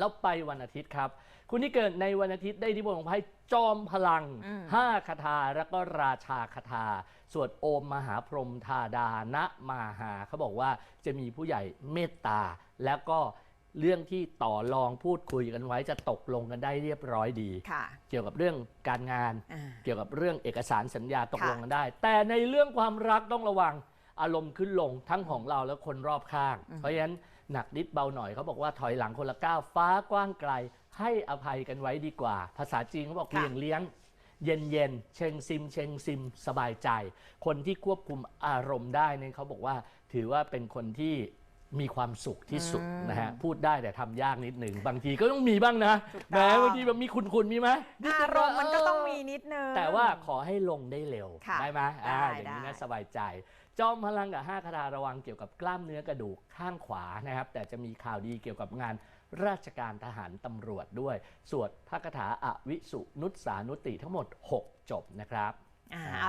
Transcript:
แล้วไปวันอาทิตย์ครับ คุณที่เกิดในวันอาทิตย์ได้อิที่บนของไพ่จอมพลังอืมห้าคาถาแล้วก็ราชาคาถาสวดโอมมหาพรหมธาดานะมาหาเขาบอกว่าจะมีผู้ใหญ่เมตตา แล้วก็เรื่องที่ต่อรองพูดคุยกันไว้จะตกลงกันได้เรียบร้อยดีค่ะเกี่ยวกับเรื่องการงานอ่าเกี่ยวกับเรื่องเอกสารสัญญาตกค่ะลงกันได้ แต่ในเรื่องความรักต้องระวังอารมณ์ขึ้นลงทั้งของเราและคนรอบข้าง เพราะฉะนั้น หนักนิดเบาหน่อยเขาบอกว่าถอยหลังคนละก้าวฟ้ากว้างไกล ให้อภัยกันไว้ดีกว่า ภาษาจีนเขาบอกค่ะ เลี้ยงเลี้ยง เย็นเย็นๆเชงซิมเชงซิมสบายใจ คนที่ควบคุมอารมณ์ได้เนี่ยเขาบอกว่าถือว่าเป็นคนที่ มีความสุขที่สุดนะฮะพูดได้แต่ทำยากนิดหนึ่งบางทีก็ต้องมีบ้างนะถูกแหต้มองบางทีแบบมีคุณคุณมีไหมอารมณ์มันก็ต้องมีนิดนึง แต่ว่าขอให้ลงได้เร็วค่ะได้ไหมอ่าได้อย่างนี้ได้นะสบายใจ จอมพลังกับ5คาถาระวังเกี่ยวกับกล้ามเนื้อกระดูกข้างขวานะครับ แต่จะมีข่าวดีเกี่ยวกับงานราชการทหารตำรวจด้วย สวดพระคาถาอวิสุนุตสานุติทั้งหมด 6 จบนะครับอ่าเอาล่ะ